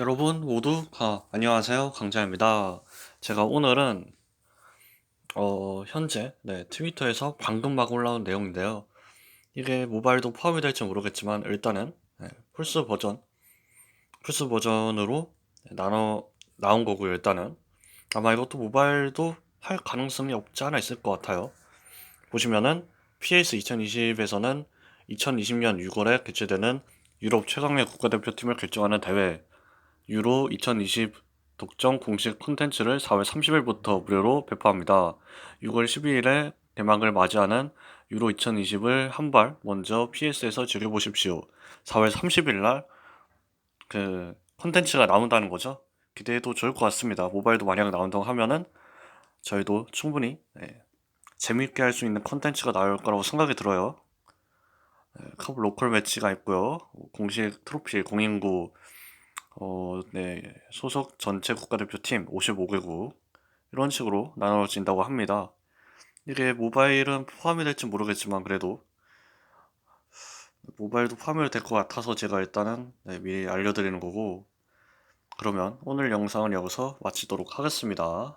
여러분 모두 가, 안녕하세요. 강자입니다. 제가 오늘은 어, 현재 네, 트위터에서 방금 막 올라온 내용인데요. 이게 모바일도 포함이 될지 모르겠지만 일단은 네, 플스 버전, 플스 버전으로 나눠 나온 거고요. 일단은 아마 이것도 모바일도 할 가능성이 없지 않아 있을 것 같아요. 보시면은 PS 2020에서는 2020년 6월에 개최되는 유럽 최강의 국가대표팀을 결정하는 대회 유로 2020 독점 공식 콘텐츠를 4월 30일부터 무료로 배포합니다. 6월 12일에 개막을 맞이하는 유로 2020을 한 발 먼저 PS에서 즐겨보십시오. 4월 30일 날 그 콘텐츠가 나온다는 거죠. 기대해도 좋을 것 같습니다. 모바일도 만약 나온다고 하면은 저희도 충분히 네, 재미있게 할 수 있는 콘텐츠가 나올 거라고 생각이 들어요. 네, 컵 로컬 매치가 있고요. 공식 트로피 0인구 어, 네, 소속 전체 국가대표팀 55개국 이런 식으로 나눠진다고 합니다. 이게 모바일은 포함이 될지 모르겠지만 그래도 모바일도 포함이 될 것 같아서 제가 일단은 네, 미리 알려드리는 거고 그러면 오늘 영상은 여기서 마치도록 하겠습니다.